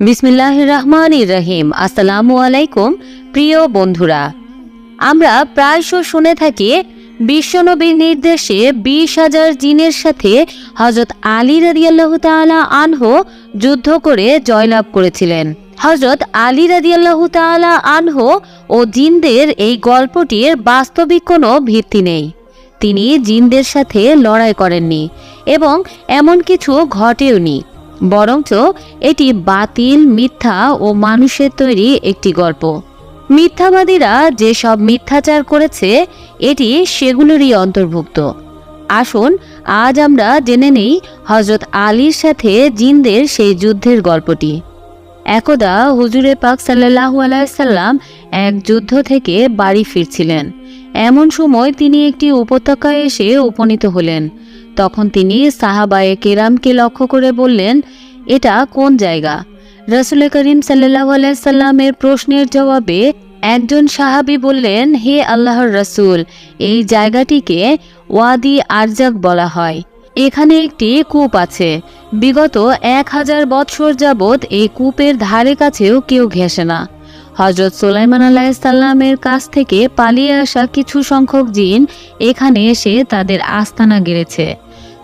বিসমিল্লাহ রহমান রহিম। আসসালামু আলাইকুম প্রিয় বন্ধুরা। আমরা প্রায়শ শুনে থাকি বিশ্বনবীর নির্দেশে বিশ হাজার জিনের সাথে হজরত আলী রাদিয়াল্লাহু তাআলা আনহু যুদ্ধ করে জয়লাভ করেছিলেন। হজরত আলী রাদিয়াল্লাহু তাআলা আনহু ও জিনদের এই গল্পটির বাস্তবিক কোনো ভিত্তি নেই। তিনি জিনদের সাথে লড়াই করেননি এবং এমন কিছু ঘটেওনি। বরঞ্চ এটি বাতিল, মিথ্যা ও মানুষের তৈরি একটি গল্প। মিথ্যাবাদীরা যেসব মিথ্যাচার করেছে, এটি সেগুলোরই অন্তর্ভুক্ত। আসুন, আজ আমরা জেনে নেই হজরত আলীর সাথে জিনদের সেই যুদ্ধের গল্পটি। একদা হুজুরে পাক সাল্লাহু আলাইসাল্লাম এক যুদ্ধ থেকে বাড়ি ফিরছিলেন। এমন সময় তিনি একটি উপত্যকায় এসে উপনীত হলেন। তখন তিনি সাহাবায়ে কেরামকে লক্ষ্য করে বললেন, এটা কোন জায়গা? রসুল করিম সাল্লাহ আলাইসাল্লামের প্রশ্নের জবাবে একজন সাহাবি বললেন, হে আল্লাহর রসুল, এই জায়গাটিকে ওয়াদি আরজাক বলা হয়। এখানে একটি কূপ আছে। বিগত এক হাজার বৎসর যাবৎ এই কূপের ধারে কাছেও কেউ ঘেঁষে না। হজরত সোলাইমান আলাহিসাল্লামের কাছ থেকে পালিয়ে আসা কিছু সংখ্যক জিন এখানে এসে তাদের আস্তানা গেড়েছে।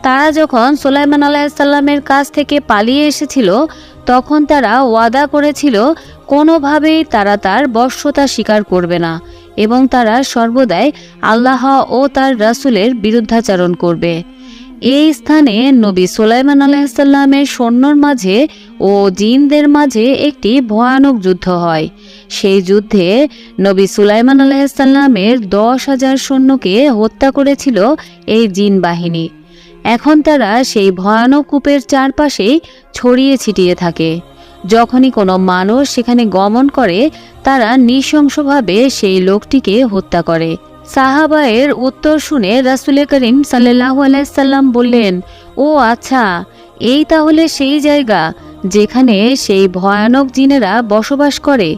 তারা যখন সোলাইমান আলাহিসাল্লামের কাছ থেকে পালিয়ে এসেছিল, তখন তারা ওয়াদা করেছিল, কোনোভাবেই তারা তার বর্ষতা স্বীকার করবে না এবং তারা সর্বদাই আল্লাহ ও তার রাসূলের বিরুদ্ধাচারণ করবে। এই স্থানে নবী সোলাইমান আলাহিসাল্লামের সৈন্যর মাঝে ও জিনদের মাঝে একটি ভয়ানক যুদ্ধ হয়। সেই যুদ্ধে নবী সুলাইমান আলাহিসাল্লামের দশ হাজার সৈন্যকে হত্যা করেছিল এই জিন বাহিনী। এখন তারা সেই ভয়ানক কূপের চারপাশেই ছড়িয়ে ছিটিয়ে থাকে। যখনই কোনো মানুষ সেখানে গমন করে, তারা নৃশংসভাবে সেই লোকটিকে হত্যা করে। সাহাবায়ের উত্তর শুনে রাসুল করিম সাল্লাহ আলাইসাল্লাম বললেন, ও আচ্ছা এই তাহলে সেই জায়গা যেখানে সেই ভয়ানক জিনেরা বসবাস করে।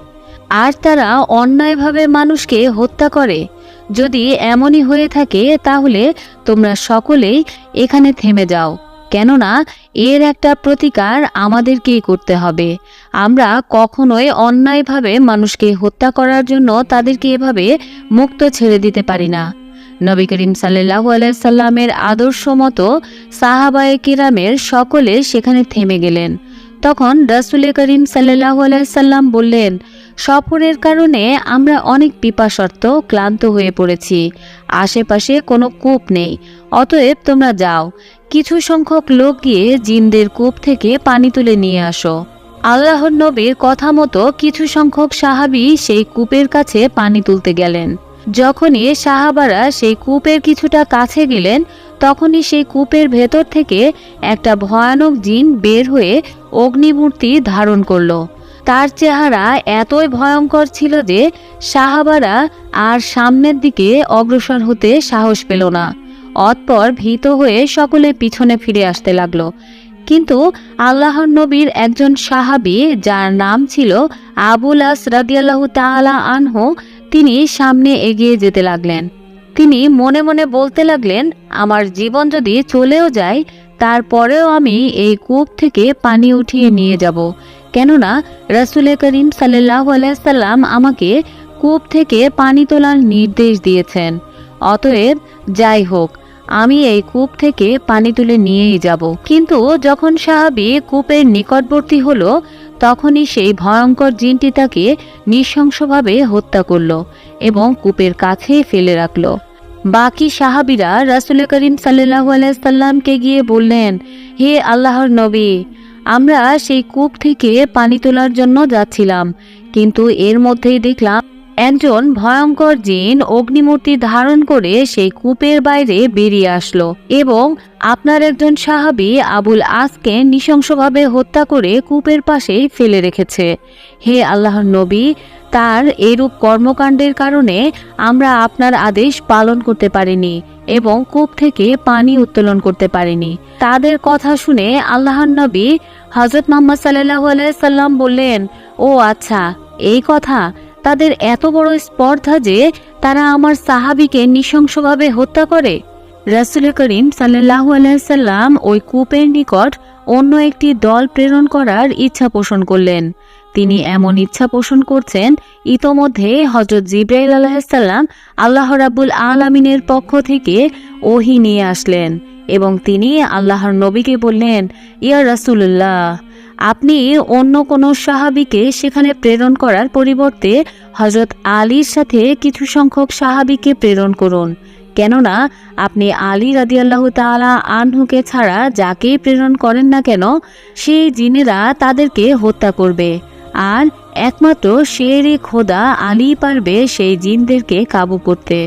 আর তারা অন্যায়ভাবে মানুষকে হত্যা করে। যদি এমনই হয়ে থাকে, তাহলে তোমরা সকলেই এখানে থেমে যাও। কেননা, এর একটা প্রতিকার আমাদেরকেই করতে হবে। আমরা কখনোই অন্যায়ভাবে মানুষকে হত্যা করার জন্য তাদেরকে এভাবে মুক্ত ছেড়ে দিতে পারি না। নবী করিম সাল্লাহ আলাইসাল্লামের আদর্শ মতো সাহাবায়ে কিরামের সকলে সেখানে থেমে গেলেন। তখন রাসুল করিম সাল্লাহ আলাইসাল্লাম বললেন সফরের কারণে আমরা অনেক পিপাসর্ত ক্লান্ত হয়ে পড়েছি। আশেপাশে কোনো কূপ নেই। অতএব তোমরা যাও। কিছু সংখ্যক লোক গিয়ে জিনদের কূপ থেকে পানি তুলে নিয়ে আসো। আল্লাহর নবীর কথা মতো কিছু সংখ্যক সাহাবি সেই কূপের কাছে পানি তুলতে গেলেন। যখনই সাহাবারা সেই কূপের কিছুটা কাছে গেলেন, তখনই সেই কূপের ভেতর থেকে একটা ভয়ানক জিন বের হয়ে অগ্নিমূর্তি ধারণ করল। তার চেহারা এতই ভয়ঙ্কর ছিল যে সাহাবারা আর সামনের দিকে অগ্রসর হতে সাহস পেল না। অতপর ভীত হয়ে সকলে পিছনে ফিরে আসতে লাগল। কিন্তু আল্লাহর নবীর একজন সাহাবি, যার নাম ছিল আবুল আস রাদিয়াল্লাহু তাআলা আনহু, তিনি সামনে এগিয়ে যেতে লাগলেন। তিনি মনে মনে বলতে লাগলেন, আমার জীবন যদি চলেও যায়, তারপরেও আমি এই কূপ থেকে পানি উঠিয়ে নিয়ে যাব। কেননা রাসুল করিম সাল্লাহ আলাইসাল্লাম আমাকে কূপ থেকে পানি তোলার নির্দেশ দিয়েছেন। অতএব যাই হোক, আমি এই কূপ থেকে পানি তুলে নিয়েই যাব। কিন্তু যখন সাহাবি কূপের নিকটবর্তী হল, তখনই সেই ভয়ঙ্কর জিনটি তাকে নৃশংসভাবে হত্যা করল এবং কূপের কাছে ফেলে রাখল। বাকি সাহাবিরা রাসুল করিম সাল্লাহ আলাইসাল্লামকে গিয়ে বললেন, হে আল্লাহর নবী আমরা সেই কূপ থেকে পানি তোলার জন্য যাচ্ছিলাম, কিন্তু এর মধ্যেই দেখলাম একজন ভয়ঙ্কর জিন অগ্নিমূর্তি ধারণ করে সেই কূপের বাইরে বেরিয়ে আসলো এবং আপনার একজন সাহাবি আবুল আসকে নৃশংসভাবে হত্যা করে কূপের পাশেই ফেলে রেখেছে। হে আল্লাহর নবী, তার এরূপ কর্মকাণ্ডের কারণে আমরা আপনার আদেশ পালন করতে পারিনি। এবং কূপ থেকে পানি উত্তোলন করতে পারেনি। তাদের কথা শুনে আল্লাহর নবী হজরত মোহাম্মদ সাল্লাহ সাল্লাম বললেন, ও আচ্ছা এই কথা, তাদের এত বড় স্পর্ধা যে তারা আমার সাহাবিকে নৃশংসভাবে হত্যা করে? রাসুল করিম সাল্লাহ আলাইসাল্লাম ওই কূপের নিকট অন্য একটি দল প্রেরণ করার ইচ্ছা পোষণ করলেন। তিনি এমন ইচ্ছা পোষণ করছেন, ইতোমধ্যে হজরত জিব্রাইল আলাহিসাল্লাম আল্লাহ রাব্বুল আলামিনের পক্ষ থেকে ওহি নিয়ে আসলেন এবং তিনি আল্লাহর নবীকে বললেন, ইয়া রাসূলুল্লাহ, আপনি অন্য কোনো সাহাবীকে সেখানে প্রেরণ করার পরিবর্তে হজরত আলীর সাথে কিছু সংখ্যক সাহাবীকে প্রেরণ করুন। কেননা, আপনি আলী রাদিয়াল্লাহু তাআলা আনহুকে ছাড়া যাকেই প্রেরণ করেন না কেন, সেই জিনেরা তাদেরকে হত্যা করবে। আর একমাত্র শেরে খোদা আলী পারবে সেই জিনদেরকে কাবু করতে।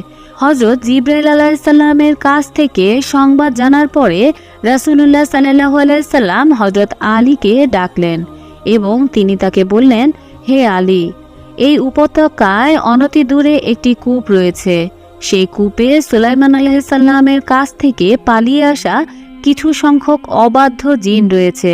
হজরত জিব্রাইল আলাহিসাল্লামের কাছ থেকে সংবাদ জানার পরে রাসুলুল্লাহ সাল্লাহ আলাইসাল্লাম হজরত আলীকে ডাকলেন এবং তিনি তাকে বললেন, হে আলী, এই উপত্যকায় অনতি দূরে একটি কূপ রয়েছে। সেই কূপে সুলাইমান আলাইসাল্লামের কাছ থেকে পালিয়ে আসা কিছু সংখ্যক অবাধ্য জিন রয়েছে,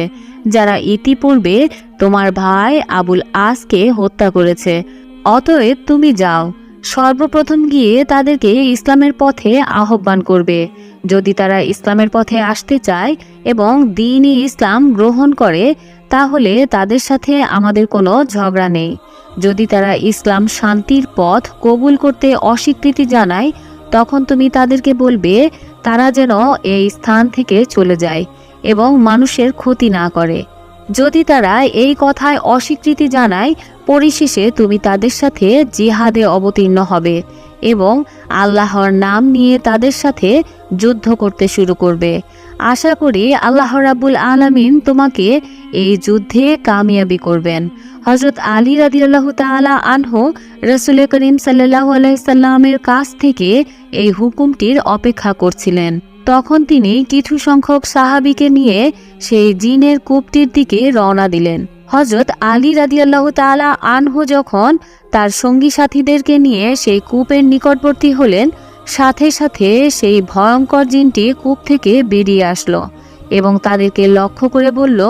যারা ইতিপূর্বে তোমার ভাই আবুল আসকে হত্যা করেছে। অতএব তুমি যাও। সর্বপ্রথম গিয়ে তাদেরকে ইসলামের পথে আহ্বান করবে। যদি তারা ইসলামের পথে আসতে চায় এবং দিনই ইসলাম গ্রহণ করে, তাহলে তাদের সাথে আমাদের কোনো ঝগড়া নেই। যদি তারা ইসলাম শান্তির পথ কবুল করতে অস্বীকৃতি জানায়, তখন তুমি তাদেরকে বলবে, তারা যেন এই স্থান থেকে চলে যায় এবং মানুষের ক্ষতি না করে। যদি তারা এই কথায় অস্বীকৃতি জানায়, পরিশেষে তুমি তাদের সাথে জিহাদে অবতীর্ণ হবে এবং আল্লাহর নাম নিয়ে তাদের সাথে যুদ্ধ করতে শুরু করবে। আশা করি আল্লাহ রাবুল আলামিন তোমাকে এই যুদ্ধে কামিয়াবি করবেন। হজরত আলী রাদিয়াল্লাহ তাআলা আনহু রসুল করিম সাল্লাহ আলাইসাল্লামের কাছ থেকে এই হুকুমটির অপেক্ষা করছিলেন। তখন তিনি কিছু সংখ্যক সাহাবিকে নিয়ে সেই জিনের কূপটির দিকে রওনা দিলেন। হজরত আলী রাদিয়াল্লাহ তাআলা আনহু যখন তার সঙ্গী সাথীদেরকে নিয়ে সেই কূপের নিকটবর্তী হলেন, সাথে সাথে সেই ভয়ঙ্কর জিনটি কূপ থেকে বেরিয়ে আসলো এবং তাদেরকে লক্ষ্য করে বলল,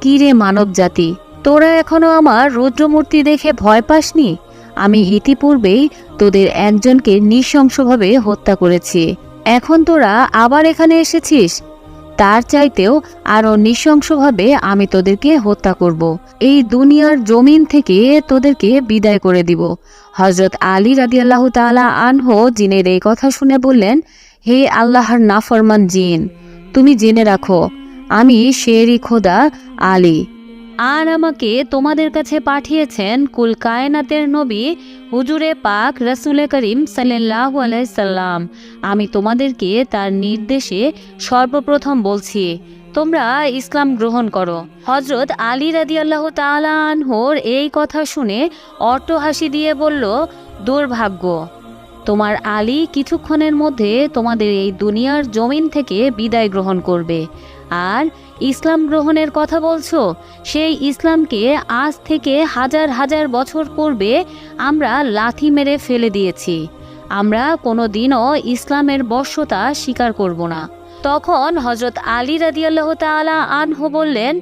কি রে মানব জাতি তোরা এখনও আমার রুদ্রমূর্তি দেখে ভয় পাসনি? আমি ইতিপূর্বেই তোদের একজনকে নৃশংসভাবে হত্যা করেছি। এখন তোরা আবার এখানে এসেছিস? তার চাইতেও আরও নৃশংসভাবে আমি তোদেরকে হত্যা করব। এই দুনিয়ার জমিন থেকে তোদেরকে বিদায় করে দিব হজরত আলী রাজি আল্লাহ তালা আনহ জিনের এই কথা শুনে বললেন, হে আল্লাহর নাফরমান জিন, তুমি জেনে রাখো, আমি শেরি খোদা আলী আর আমাকে তোমাদের কাছে পাঠিয়েছেন কুল কায়নাতের নবী হুজুরে পাক রসুলে করিম সাল্লাহ আলাইসাল্লাম আমি তোমাদেরকে তার নির্দেশে সর্বপ্রথম বলছি, তোমরা ইসলাম গ্রহণ করো। হজরত আলী রাদি আল্লাহ তালা আনহোর এই কথা শুনে অট্ট হাসি দিয়ে বলল, দুর্ভাগ্য। তোমার আলী কিছুক্ষণের মধ্যে তোমাদের এই দুনিয়ার জমিন থেকে বিদায় গ্রহণ করবে। আর ইসলাম গ্রহণের কথা বলছো, সেই ইসলামকে আজ থেকে হাজার হাজার বছর পূর্বে আমরা লাথি মেরে ফেলে দিয়েছি। আমরা কোনো দিনও ইসলামের বর্ষতা স্বীকার করব না। তখন হজরত আলী রাদিয়াল্লাহ তাআলা আনহু বললেন,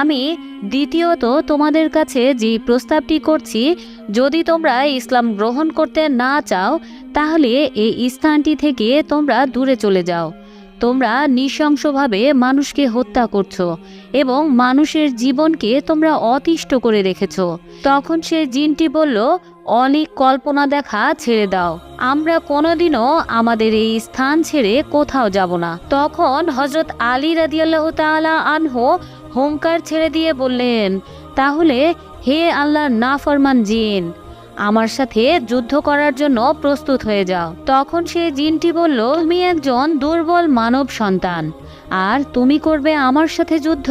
আমি দ্বিতীয়ত তোমাদের কাছে যে প্রস্তাবটি করছি, যদি তোমরা ইসলাম গ্রহণ করতে না চাও তাহলে এই স্থানটি থেকে তোমরা দূরে চলে যাও। তোমরা নৃশংসভাবে মানুষকে হত্যা করছ এবং মানুষের জীবনকে তোমরা অতিষ্ঠ করে রেখেছ। তখন সে জিনটি বলল, অনেক কল্পনা দেখা ছেড়ে দাও। আমরা কোনোদিনও আমাদের এই স্থান ছেড়ে কোথাও যাব না। তখন হজরত আলী রাদিয়াল্লাহ তাআলা আনহু হুঙ্কার ছেড়ে দিয়ে বললেন, তাহলে হে আল্লাহর নাফরমান জিন আমার সাথে যুদ্ধ করার জন্য প্রস্তুত হয়ে যাও। তখন সে জিনটি বলল, তুমি একজন দুর্বল মানব সন্তান, আর তুমি করবে আমার সাথে যুদ্ধ।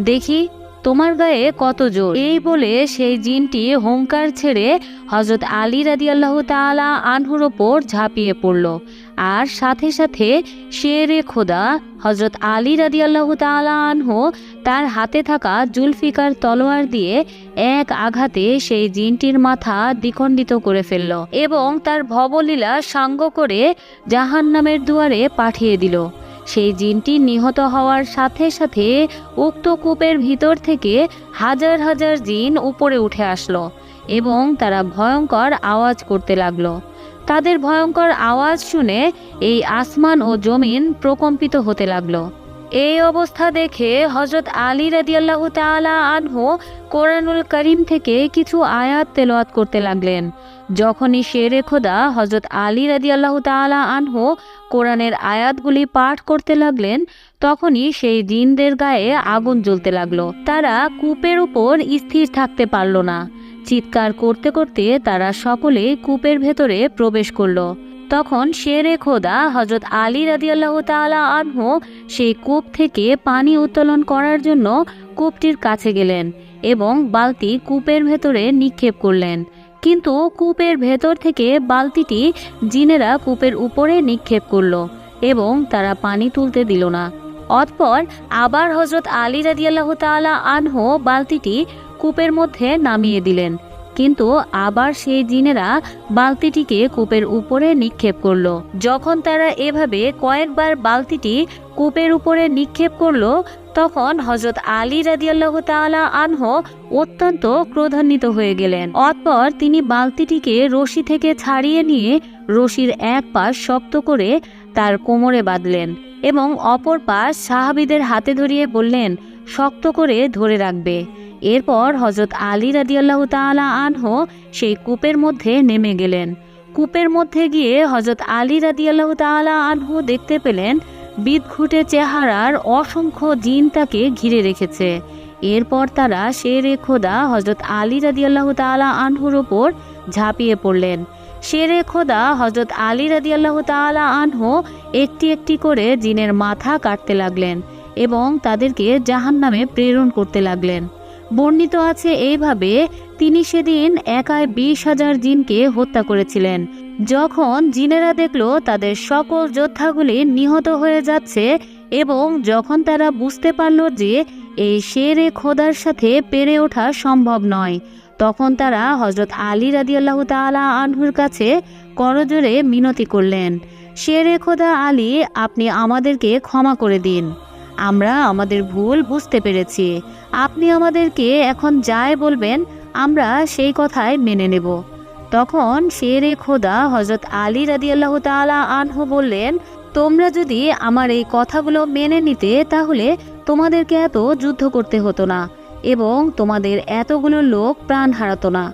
দেখি, তোমার গায়ে কত জোর। এই বলে সেই জিনটি হুঙ্কার ছেড়ে হজরত আলী রাদিয়াল্লাহ তালা আনহুর ওপর ঝাঁপিয়ে পড়ল। আর সাথে সাথে শেরে খোদা হজরত আলী রাদিয়াল্লাহু তাআলা আনহু, তার হাতে থাকা জুলফিকার তলোয়ার দিয়ে এক আঘাতে সেই জিনটির মাথা দ্বিখণ্ডিত করে ফেলল এবং তার ভবলীলা সাঙ্গ করে জাহান্নামের দুয়ারে পাঠিয়ে দিল। সেই জিনটি নিহত হওয়ার সাথে সাথে উক্ত কূপের ভিতর থেকে হাজার হাজার জিন উপরে উঠে আসলো এবং তারা ভয়ঙ্কর আওয়াজ করতে লাগল। তাদের ভয়ঙ্কর আওয়াজ শুনে এই আসমান ও জমিন প্রকম্পিত হতে লাগল। এই অবস্থা দেখে হজরত আলী রাদিয়াল্লাহ তাআলা আনহু কোরআনুল করিম থেকে কিছু আয়াত তেলাওয়াত করতে লাগলেন। যখনই শেরে খোদা হজরত আলী রাদিয়াল্লাহ তাআলা আনহু কোরআনের আয়াতগুলি পাঠ করতে লাগলেন, তখনই সেই জিনদের গায়ে আগুন জ্বলতে লাগল। তারা কূপের উপর স্থির থাকতে পারল না। চিৎকার করতে করতে তারা সকলে কূপের ভেতরে প্রবেশ করল। তখন শেরে খোদা হজরত আলী রাদিয়াল্লাহ তাআলা আনহু সেই কূপ থেকে পানি উত্তোলন করার জন্য কূপটির কাছে গেলেন এবং বালতি কূপের ভেতরে নিক্ষেপ করলেন। কিন্তু কূপের ভেতর থেকে বালতিটি জিনেরা কূপের উপরে নিক্ষেপ করল এবং তারা পানি তুলতে দিল না। অতপর আবার হজরত আলী রাদিয়াল্লাহ তাআলা আনহু বালতিটি কূপের মধ্যে নামিয়ে দিলেন। কিন্তু আবার সেই জিনেরা বালতিটিকে কূপের উপরে নিক্ষেপ করল। যখন তারা এভাবে কয়েকবার বালতিটি কূপের উপরে নিক্ষেপ করল, তখন হজরত আলী রাদিয়াল্লাহু তাআলা আনহু অত্যন্ত ক্রোধান্বিত হয়ে গেলেন। অতপর তিনি বালতিটিকে রশি থেকে ছাড়িয়ে নিয়ে রশির এক পাশ শক্ত করে তার কোমরে বাঁধলেন এবং অপর পাশ সাহাবিদের হাতে ধরিয়ে বললেন শক্ত করে ধরে রাখবে। এরপর হজরত আলী রাদিয়াল্লাহ তাআলা আনহু সেই কূপের মধ্যে নেমে গেলেন। কূপের মধ্যে গিয়ে হজরত আলী রাদিয়াল্লাহ তাআলা আনহু দেখতে পেলেন, বিদঘুটে চেহারার অসংখ্য জিন তাকে ঘিরে রেখেছে। এরপর তারা শেরে খোদা হজরত আলী রাদিয়াল্লাহ তাআলা আনহুর ওপর ঝাঁপিয়ে পড়লেন। শেরে খোদা হজরত আলী রাদিয়াল্লাহ তাআলা আনহু একটি একটি করে জিনের মাথা কাটতে লাগলেন। এবং তাদেরকে জাহান্নামে প্রেরণ করতে লাগলেন। বর্ণিত আছে এইভাবে তিনি সেদিন একাই বিশ হাজার জিনকে হত্যা করেছিলেন। যখন জিনেরা দেখল তাদের সকল যোদ্ধাগুলি নিহত হয়ে যাচ্ছে এবং যখন তারা বুঝতে পারল যে এই শেরে খোদার সাথে পেরে ওঠা সম্ভব নয়, তখন তারা হজরত আলী রাদিয়াল্লাহ তাআলা আনহুর কাছে করজোরে মিনতি করলেন, শেরে খোদা আলী, আপনি আমাদেরকে ক্ষমা করে দিন। আমরা আমাদের ভুল বুঝতে পেরেছি। আপনি আমাদেরকে এখন যাই বলবেন, আমরা সেই কথাই মেনে নেব। তখন শেরে খোদা হজরত আলী রাদিয়াল্লাহ তাআলা আনহু বললেন, তোমরা যদি আমার এই কথাগুলো মেনে নিতে, তাহলে তোমাদেরকে এত যুদ্ধ করতে হতো না এবং তোমাদের এতগুলো লোক প্রাণ হারাতো না।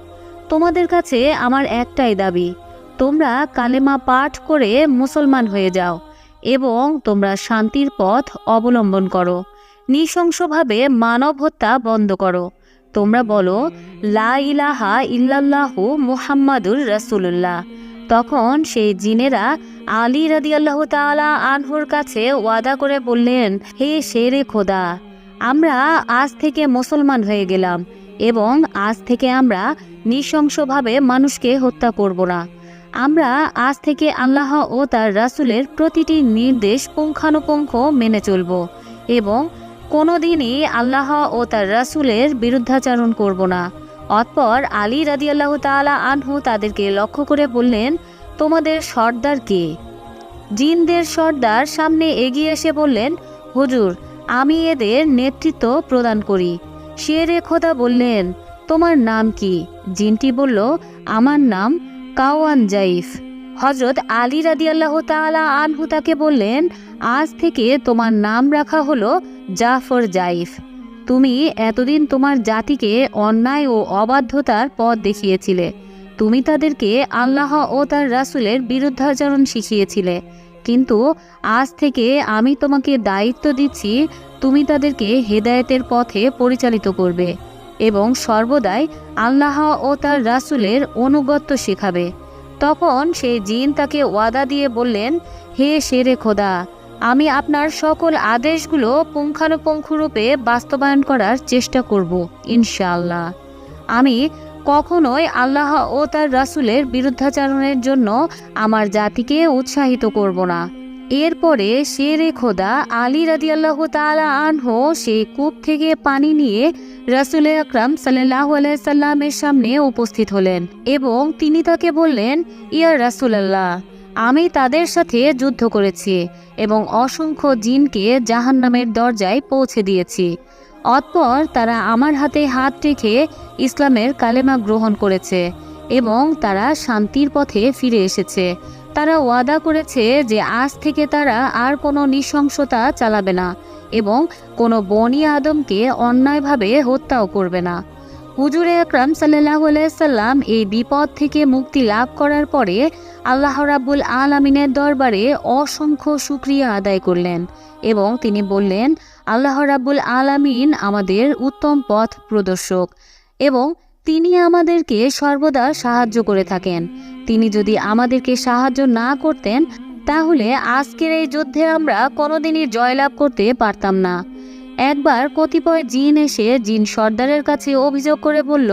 তোমাদের কাছে আমার একটাই দাবি, তোমরা কালেমা পাঠ করে মুসলমান হয়ে যাও। এবং তোমরা শান্তির পথ অবলম্বন করো। নৃশংসভাবে মানব হত্যা বন্ধ করো। তোমরা বলো, লা ইলাহা ইল্লাল্লাহু মুহাম্মাদুর রাসূলুল্লাহ। তখন সেই জিনেরা আলী রাদিয়াল্লাহ তাআলা আনহুর কাছে ওয়াদা করে বললেন, হে শেরে খোদা, আমরা আজ থেকে মুসলমান হয়ে গেলাম এবং আজ থেকে আমরা নৃশংসভাবে মানুষকে হত্যা করব না। আমরা আজ থেকে আল্লাহ ও তার রাসূলের প্রতিটি নির্দেশ পুঙ্খানুপুঙ্খ মেনে চলব এবং কোনো দিনই আল্লাহ ও তার রাসূলের বিরুদ্ধাচারণ করব না। অতপর আলী রাদিয়াল্লাহু তাআলা আনহু তাদেরকে লক্ষ্য করে বললেন, তোমাদের সর্দার কে? জিনদের সর্দার সামনে এগিয়ে এসে বললেন, হুজুর, আমি এদের নেতৃত্ব প্রদান করি। শেরে খোদা বললেন, তোমার নাম কি? জিনটি বলল, আমার নাম কাওয়ান জাইফ। হজরত আলী রাদি আল্লাহ তাআলা আনহু তাকে বললেন, আজ থেকে তোমার নাম রাখা হলো জাফর জাইফ। তুমি এতদিন তোমার জাতিকে অন্যায় ও অবাধ্যতার পথ দেখিয়েছিলে। তুমি তাদেরকে আল্লাহ ও তার রাসূলের বিরুদ্ধাচরণ শিখিয়েছিলে। কিন্তু আজ থেকে আমি তোমাকে দায়িত্ব দিচ্ছি, তুমি তাদেরকে হেদায়েতের পথে পরিচালিত করবে। এবং সর্বদাই আল্লাহ ও তার রাসূলের অনুগত্য শেখাবে। তখন সেই জিন তাকে ওয়াদা দিয়ে বললেন, হে শেরে খোদা, আমি আপনার সকল আদেশগুলো পুঙ্খানুপুঙ্খরূপে বাস্তবায়ন করার চেষ্টা করব, ইনশাআল্লাহ। আমি কখনোই আল্লাহ ও তার রাসূলের বিরুদ্ধাচারণের জন্য আমার জাতিকে উৎসাহিত করব না। এরপরে শেরে খোদা আলী রাদিয়াল্লাহ তাআলা আনহু সেই কূপ থেকে পানি নিয়ে রাসূল আকরাম সাল্লামের সামনে উপস্থিত হলেন এবং তিনি তাকে বললেন, ইয়া রাসূলুল্লাহ, আমি তাদের সাথে যুদ্ধ করেছি এবং অসংখ্য জিনকে জাহান্নামের দরজায় পৌঁছে দিয়েছি। অতপর তারা আমার হাতে হাত রেখে ইসলামের কালেমা গ্রহণ করেছে এবং তারা শান্তির পথে ফিরে এসেছে। তারা ওয়াদা করেছে যে আজ থেকে তারা আর কোনো নৃশংসতা চালাবে না এবং কোনো বনি আদমকে অন্যায়ভাবে হত্যাও করবে না। হুজুরে আকরাম সাল্লাহ সাল্লাম এই বিপদ থেকে মুক্তি লাভ করার পরে আল্লাহ রাব্বুল আলমিনের দরবারে অসংখ্য শুক্রিয়া আদায় করলেন এবং তিনি বললেন, আল্লাহ রাব্বুল আলামিন আমাদের উত্তম পথ প্রদর্শক এবং তিনি আমাদেরকে সর্বদা সাহায্য করে থাকেন। তিনি যদি আমাদেরকে সাহায্য না করতেন তাহলে আজকের এই যুদ্ধে আমরা কোনোদিনই জয়লাভ করতে পারতাম না। একবার কতিপয় জিন এসে জিন সর্দারের কাছে অভিযোগ করে বলল,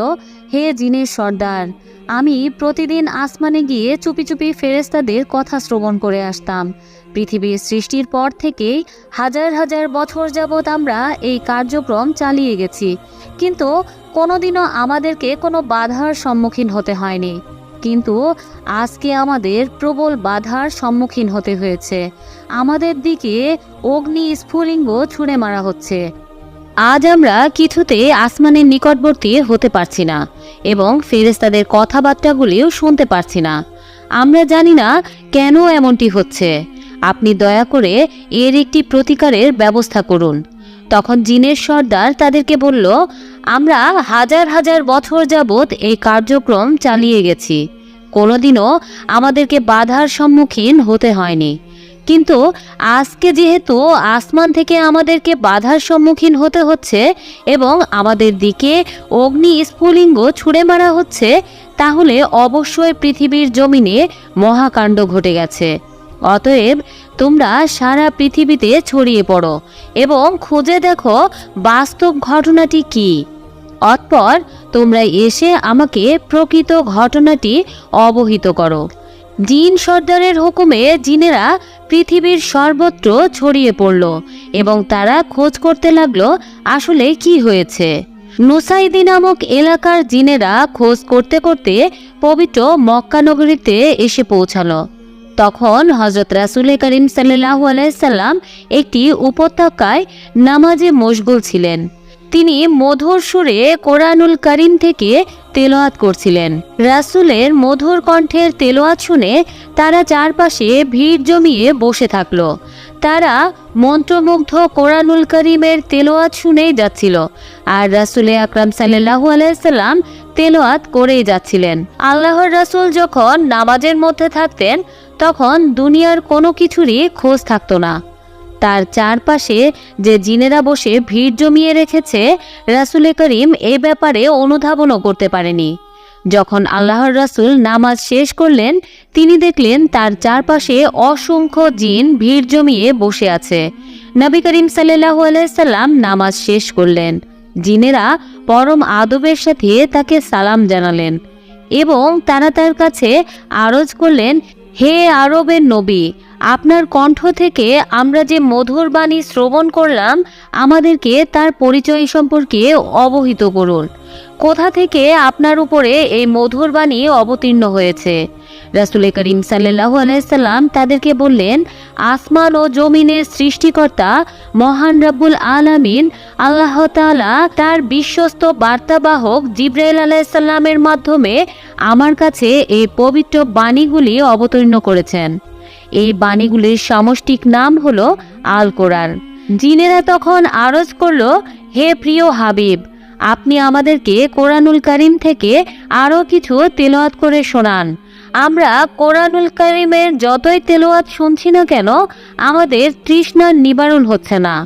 হে জিনের সর্দার, আমি প্রতিদিন আসমানে গিয়ে চুপি চুপি ফেরেস্তাদের কথা শ্রবণ করে আসতাম। পৃথিবীর সৃষ্টির পর থেকেই হাজার হাজার বছর যাবৎ আমরা এই কার্যক্রম চালিয়ে গেছি। কিন্তু কোনোদিনও আমাদেরকে কোনো বাধার সম্মুখীন হতে হয়নি। কিন্তু আজকে আমাদের প্রবল বাধার সম্মুখীন হতে হয়েছে। আমাদের দিকে অগ্নি স্ফুলিঙ্গ ছুঁড়ে মারা হচ্ছে। আজ আমরা কিছুতে আসমানের নিকটবর্তী হতে পারছি না এবং ফেরেস্তাদের কথাবার্তাগুলিও শুনতে পারছি না। আমরা জানি না কেন এমনটি হচ্ছে। আপনি দয়া করে এর একটি প্রতিকারের ব্যবস্থা করুন। তখন জিনের সর্দার তাদেরকে বলল আমরা হাজার হাজার বছর যাবৎ এই কার্যক্রম চালিয়ে গেছি। কোনোদিনও আমাদেরকে বাধার সম্মুখীন হতে হয়নি। কিন্তু আজকে যেহেতু আসমান থেকে আমাদেরকে বাধার সম্মুখীন হতে হচ্ছে এবং আমাদের দিকে অগ্নি স্ফুলিঙ্গ ছুঁড়ে মারা হচ্ছে, তাহলে অবশ্যই পৃথিবীর জমিনে মহাকাণ্ড ঘটে গেছে। অতএব তোমরা সারা পৃথিবীতে ছড়িয়ে পড়ো এবং খুঁজে দেখো বাস্তব ঘটনাটি কী। অতপর তোমরা এসে আমাকে প্রকৃত ঘটনাটি অবহিত করো। জিন সর্দারের হুকুমে জিনেরা পৃথিবীর সর্বত্র ছড়িয়ে পড়ল এবং তারা খোঁজ করতে লাগল আসলে কি হয়েছে। নুসাইদি নামক এলাকার জিনেরা খোঁজ করতে করতে পবিত্র মক্কা নগরীতে এসে পৌঁছালো। তখন হজরত রাসুল করিম সাল্লাহ আলাইসাল্লাম একটি উপত্যকায় নামাজে মশগুল ছিলেন। তিনি মধুর সুরে কোরআনুল করিম থেকে তেলোয়াত করছিলেন। রাসুলের মধুর কণ্ঠের তেলোয়াত শুনে তারা চারপাশে ভিড় জমিয়ে বসে থাকল। তারা মন্ত্রমুগ্ধ কোরআনুল করিমের তেলোয়াত শুনেই যাচ্ছিল আর রাসুলে আকরাম সাল্লাহু আলাইসাল্লাম তেলোয়াত করেই যাচ্ছিলেন। আল্লাহর রাসুল যখন নামাজের মধ্যে থাকতেন, তখন দুনিয়ার কোনো কিছুরই খোঁজ থাকতো না। তার চারপাশে যে জিনেরা বসে ভিড় জমিয়ে রেখেছে, রাসুলে করিম এ ব্যাপারে অনুধাবনও করতে পারেনি। যখন আল্লাহর রাসুল নামাজ শেষ করলেন, তিনি দেখলেন তার চারপাশে অসংখ্য জিন ভিড় জমিয়ে বসে আছে। নবী করিম সাল্লাহু আলাইসাল্লাম নামাজ শেষ করলেন। জিনেরা পরম আদবের সাথে তাকে সালাম জানালেন এবং তারা তার কাছে আরজ করলেন, হে আরবের নবী আপনার কণ্ঠ থেকে আমরা যে মধুর বাণী শ্রবণ করলাম, আমাদেরকে তার পরিচয় সম্পর্কে অবহিত করুন। কোথা থেকে আপনার উপরে এই মধুর বাণী অবতীর্ণ হয়েছে? রাসুল করিম সাল্লাহ আলাইসাল্লাম তাদেরকে বললেন, আসমান ও জমিনের সৃষ্টিকর্তা মহান রাব্বুল আলামিন, আল্লাহ তাআলা তার বিশ্বস্ত বার্তাবাহক জিব্রাইল আলাইসাল্লামের মাধ্যমে আমার কাছে এই পবিত্র বাণীগুলি অবতীর্ণ করেছেন। এই বাণীগুলির সমষ্টিক নাম হলো আল কোরআন জিনেরা তখন আরজ করল, হে প্রিয় হাবিব, আপনি আমাদেরকে কোরআনুল করিম থেকে আরও কিছু তেলাওয়াত করে শোনান। আমরা কোরআনুল করিমের যতই তেলাওয়াত শুনছি না কেন, আমাদের তৃষ্ণার নিবারণ হচ্ছে না।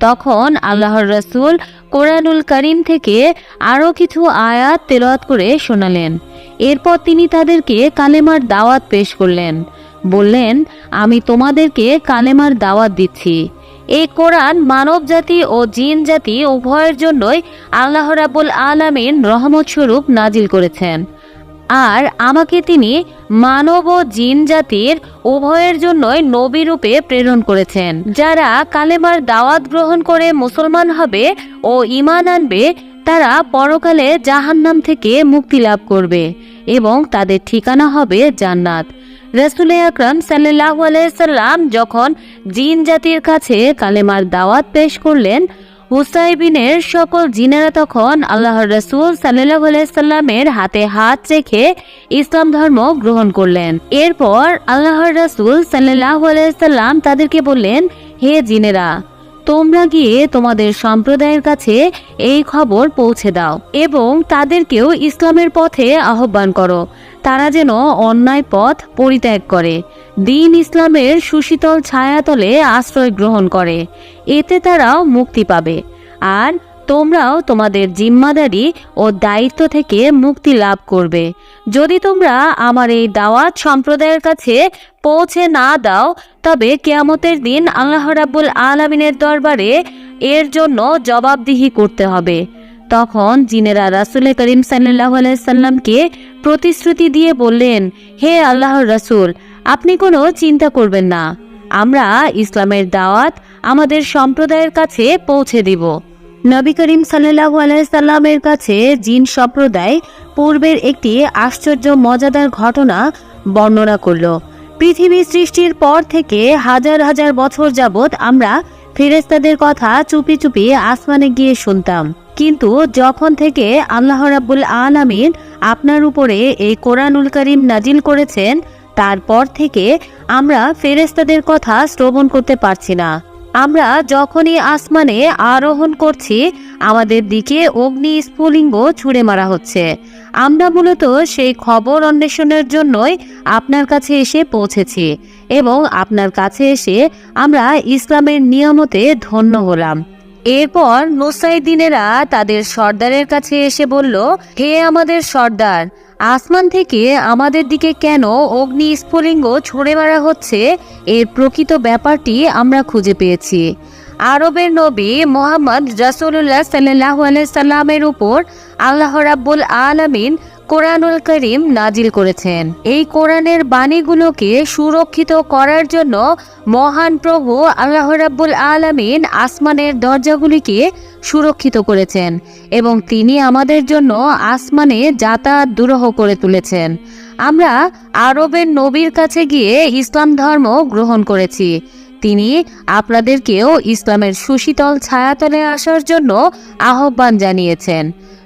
তখন আল্লাহর রসুল কোরআনুল করিম থেকে আরও কিছু আয়াত তেলাওয়াত করে শোনালেন। এরপর তিনি তাদেরকে কালেমার দাওয়াত পেশ করলেন। বললেন, আমি তোমাদেরকে কালেমার দাওয়াত দিচ্ছি। এই কোরআন মানব জাতি ও জিন জাতি উভয়ের জন্যই আল্লাহ রাবুল আলামিন রহমত স্বরূপ নাজিল করেছেন। আর আমাকে তিনি মানব ও জিন জাতির উভয়ের জন্যই নবী রূপে প্রেরণ করেছেন। যারা কালেমার দাওয়াত গ্রহণ করে মুসলমান হবে ও ইমান আনবে, তারা পরকালে জাহান্নাম থেকে মুক্তি লাভ করবে এবং তাদের ঠিকানা হবে জান্নাত। রসুল আকরাম সাল্লাহ আলাইসাল্লাম যখন জিন জাতির কাছে কালেমার দাওয়াত পেশ করলেন হুসাইবিনের সকল জিনেরা তখন আল্লাহর রসুল সাল্লাহ আলাইসাল্লামের হাতে হাত রেখে ইসলাম ধর্ম গ্রহণ করলেন। এরপর আল্লাহর রসুল সাল্লাহ আলাইসাল্লাম তাদেরকে বললেন, হে জিনেরা, তোমরা গিয়ে তোমাদের সম্প্রদায়ের কাছে এই খবর পৌঁছে দাও এবং তাদেরকেও ইসলামের পথে আহ্বান করো। তারা যেন অন্যায় পথ পরিত্যাগ করে। দিন ইসলামের সুশীতল ছায়াতলে আশ্রয় গ্রহণ করে। এতে তারাও মুক্তি পাবে। আর তোমরাও তোমাদের জিম্মাদারি ও দায়িত্ব থেকে মুক্তি লাভ করবে। যদি তোমরা আমার এই দাওয়াত সম্প্রদায়ের কাছে পৌঁছে না দাও, তবে কেয়ামতের দিন আল্লাহ রাব্বুল আলমিনের দরবারে এর জন্য জবাবদিহি করতে হবে। তখন জিনেরা রাসুল করিম সাল্লাহ সাল্লামকে প্রতিশ্রুতি দিয়ে বললেন, হে আল্লাহর রাসূল, আপনি কোনো চিন্তা করবেন না। আমরা ইসলামের দাওয়াত আমাদের সম্প্রদায়ের কাছে পৌঁছে দিব। নবী করিম সাল্লাহু আলাইসাল্লামের কাছে জিন সম্প্রদায় পূর্বের একটি আশ্চর্য, মজাদার ঘটনা বর্ণনা করল। পৃথিবী সৃষ্টির পর থেকে হাজার হাজার বছর যাবৎ আমরা ফেরেস্তাদের কথা চুপি চুপি আসমানে গিয়ে শুনতাম। কিন্তু যখন থেকে আল্লাহ রাব্বুল আলামিন আপনার উপরে এই কোরআনুল করিম নাজিল করেছেন, তারপর থেকে আমরা ফেরেস্তাদের কথা শ্রবণ করতে পারছি না। আমরা যখনই আসমানে আরোহণ করছি, আমাদের দিকে অগ্নি স্ফুলিঙ্গ ছুঁড়ে মারা হচ্ছে। আমরা মূলত সেই খবর অন্বেষণের জন্যই আপনার কাছে এসে পৌঁছেছি। এবং আপনার কাছে এসে আমরা ইসলামের নিয়মতে ধন্য হলাম। এরপর নুসাইদিনেরা তাদের সর্দারের কাছে এসে বলল, হে আমাদের সর্দার, আসমান থেকে আমাদের দিকে কেন অগ্নি স্ফুলিঙ্গ ছড়ে মারা হচ্ছে? এর প্রকৃত ব্যাপারটি আমরা খুঁজে পেয়েছি। আরবের নবী মোহাম্মদ রাসূলুল্লাহ সাল্লাহ সাল্লামের উপর আল্লাহ রাব্বুল আলামিন কোরআনুল করিম নাজিল করেছেন। এই কোরআনের বাণীগুলোকে সুরক্ষিত করার জন্য মহান প্রভু আল্লাহ রাব্বুল আলামিন আসমানের দরজাগুলিকে সুরক্ষিত করেছেন এবং তিনি আমাদের জন্য আসমানে যাতায়াত দুরহ করে তুলেছেন। আমরা আরবের নবীর কাছে গিয়ে ইসলাম ধর্ম গ্রহণ করেছি। তিনি আপনাদেরকেও ইসলামের সুশীতল ছায়াতলে আসার জন্য আহ্বান জানিয়েছেন।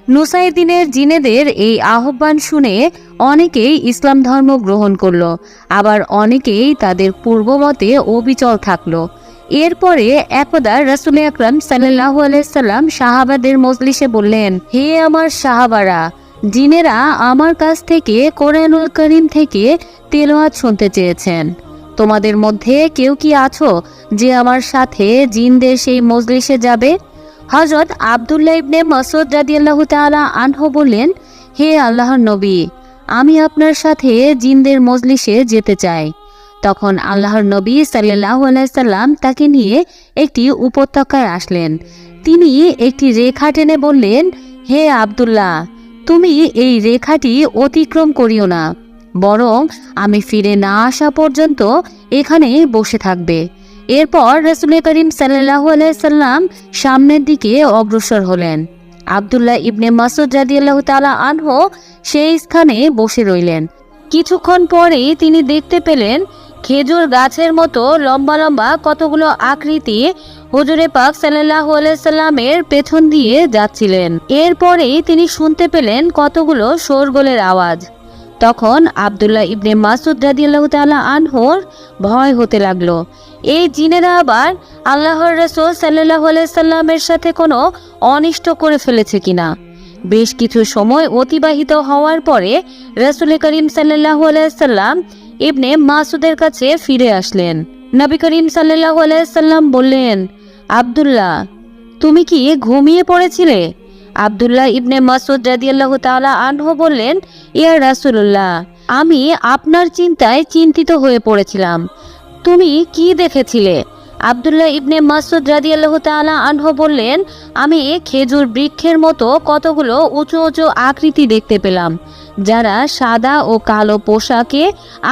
নুসাইদিনের জিনেদের এই আহ্বান শুনে অনেকেই ইসলাম ধর্ম গ্রহণ করল, আবার অনেকেই তাদের পূর্বমতে অবিচল থাকল। এরপরে একদা রসুল আকরাম সাল্লাহ আলাইসাল্লাম সাহাবাদের মজলিসে বললেন, হে আমার সাহাবারা, জিনেরা আমার কাছ থেকে কোরআনুল করিম থেকে তেলোয়াত শুনতে চেয়েছেন। তোমাদের মধ্যে কেউ কি আছো যে আমার সাথে জিনদের সেই মজলিসে যাবে? হজরত আবদুল্লাহ ইবনে মাসুদ রাদিয়াল্লাহু তাআলা আনহ বললেন, হে আল্লাহর নবী, আমি আপনার সাথে জিনদের মজলিসে যেতে চাই। তখন আল্লাহর নবী সাল্লাল্লাহু আলাইহি সাল্লাম তাকে নিয়ে একটি উপত্যকায় আসলেন। তিনি একটি রেখা টেনে বললেন, হে আব্দুল্লাহ, তুমি এই রেখাটি অতিক্রম করিও না, বরং আমি ফিরে না আসা পর্যন্ত এখানে বসে থাকবে। এরপর রসুল করিম সাল্লাহ সাল্লাম সামনের দিকে অগ্রসর হলেন। আবদুল্লাহ ইবনে মাসুদ রাদিয়াল্লাহু তাআলা আনহু সেই স্থানে বসে রইলেন। কিছুক্ষণ পরে তিনি দেখতে পেলেন খেজুর গাছের মতো লম্বা লম্বা কতগুলো আকৃতি হুজুরে পাক সাল্লাহ সাল্লামের পেছন দিয়ে যাচ্ছিলেন। এরপরেই তিনি শুনতে পেলেন কতগুলো শোরগোলের আওয়াজ। তখন আবদুল্লাহ ইবনে মাসুদ রাদিয়াল্লাহ তাআলা আনহর ভয় হতে লাগল। এই জিনেরা আবার আল্লাহর রসুল সাল্লাহ সাল্লামের সাথে কোনো অনিষ্ট করে ফেলেছে কিনা? বেশ কিছু সময় অতিবাহিত হওয়ার পরে রসুল করিম সাল্লাহ সাল্লাম ইবনে মাসুদের কাছে ফিরে আসলেন। নবী করিম সাল্লাহ সাল্লাম বললেন, আবদুল্লাহ, তুমি কি ঘুমিয়ে পড়েছিলে? আবদুল্লাহ ইবনে মাসুদ রাদিয়াল্লাহু তাআলা আনহু বললেন, ইয়া রাসূলুল্লাহ, আমি আপনার চিন্তায় চিন্তিত হয়ে পড়েছিলাম। তুমি কি দেখেছিলে? আবদুল্লাহ ইবনে মাসুদ রাদিয়াল্লাহু তাআলা আনহু বললেন, আমি খেজুর বৃক্ষের মতো কতগুলো উঁচু উঁচু আকৃতি দেখতে পেলাম, যারা সাদা ও কালো পোশাকে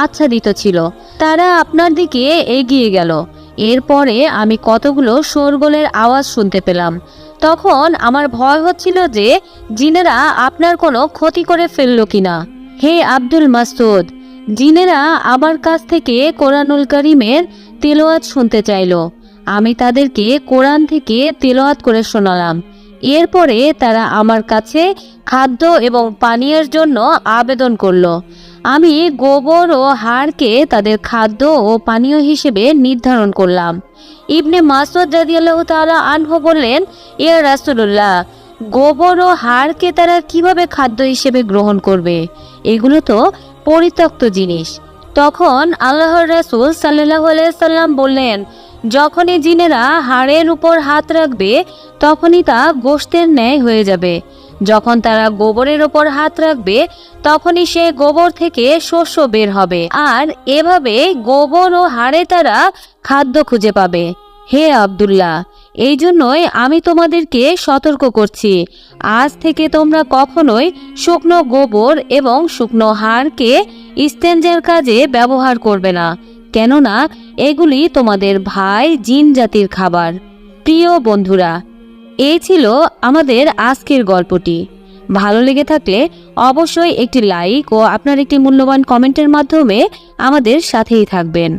আচ্ছাদিত ছিল। তারা আপনার দিকে এগিয়ে গেল। এরপরে আমি কতগুলো শোরগোলের আওয়াজ শুনতে পেলাম। তখন আমার ভয় হচ্ছিল যে জিনেরা আপনার কোনো ক্ষতি করে ফেলল কিনা। হে আব্দুল মাসুদ, জিনেরা আমার কাছ থেকে কোরআনুল করিমের তেলোয়াত শুনতে চাইলো। আমি তাদেরকে কোরআন থেকে তেলোয়াত করে শোনালাম। এরপরে তারা আমার কাছে খাদ্য এবং পানীয়ের জন্য আবেদন করল। আমি গোবর ও হাড়কে তাদের খাদ্য ও পানীয় হিসেবে নির্ধারণ করলাম। ইবনে মাসুদ রাদিয়াল্লাহু তাআলা আনহু বললেন ইয়া রাসূলুল্লাহ, গোবর ও হাড়কে তারা কীভাবে খাদ্য হিসেবে গ্রহণ করবে? এগুলো তো পরিত্যক্ত জিনিস। তখন আল্লাহর রাসূল আলাইহি সাল্লাম বললেন, যখনই জিনেরা হাড়ের উপর হাত রাখবে, তখনই তা গোশতের ন্যায় হয়ে যাবে। যখন তারা গোবরের ওপর হাত রাখবে, তখনই সে গোবর থেকে শস্য বের হবে। আর এভাবে গোবর ও হাড়ে তারা খাদ্য খুঁজে পাবে। হে আব্দুল্লাহ, এই জন্যই আমি তোমাদেরকে সতর্ক করছি। আজ থেকে তোমরা কখনোই শুকনো গোবর এবং শুকনো হাড়কে ইস্তেঞ্জের কাজে ব্যবহার করবে না, কেননা এগুলি তোমাদের ভাই জিন জাতির খাবার। প্রিয় বন্ধুরা এই ছিল আমাদের আজকের গল্পটি। ভালো লেগে থাকলে অবশ্যই একটি লাইক ও আপনার একটি মূল্যবান কমেন্টের মাধ্যমে আমাদের সাথেই থাকবেন।